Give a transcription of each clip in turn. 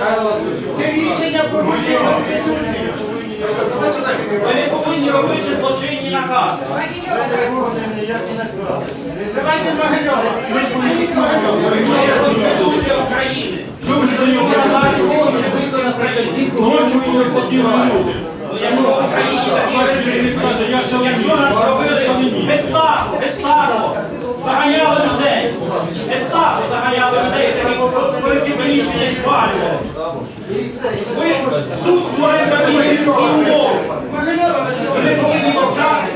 Це рішення порушення Конституції. Ви не повинні робити злочинні накази. Давайте Могильова. Це Конституція України. Що ви ж за нього? України. Ночі ви не сиділи люди. Ну, Якщо в Україні Ваш режим, якщо шаленій. І спалювали. Ви суд створив такі умови. Могильова, Ви не повинні мовчати.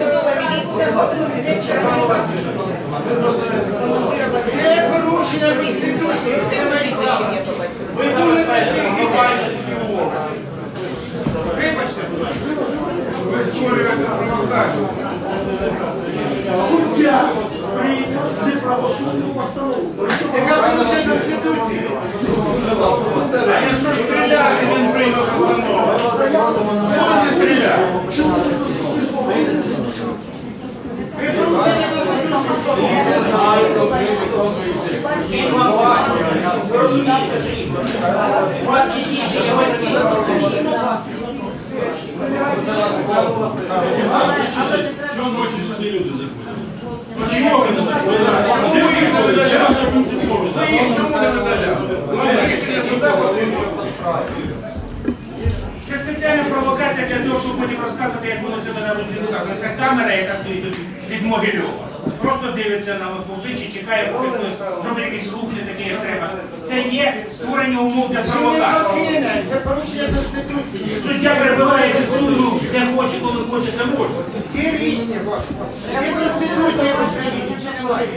це порушення Конституції. Ви забезпечили глобальну людські умови. Вибачте, будь ласка. Ви створюєте провокацію. Суддя прийняв неправосудну постанову. Яка порушення Конституції? А якщо стріляти, він прийме постанову. Будете стріляти. Ви порушення Конституції. Він вам бачить. Ви розумієте, що ні? у вас є діти, є батьки. Чого ночі сюди люди запустили? Ну чого ви не запустили? Де ви їх були? Я вже принципово для того, щоб потім розказувати, як воно себе на руках. Це камера, яка стоїть від Могильова. Просто дивиться на обличчя, чекає, поки хтось зробить якийсь рух не такий, як треба. Це є створення умов для провокації. це порушення Конституції. Суддя перебуває від суду, де хоче, коли хоче, це може. Є Конституція в Україні, чи немає?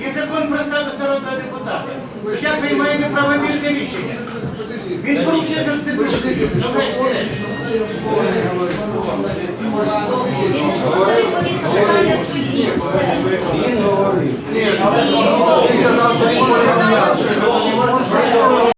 Є закон про статус народного депутата. Суддя приймає неправомірне рішення. Він порушує Конституцію. ください。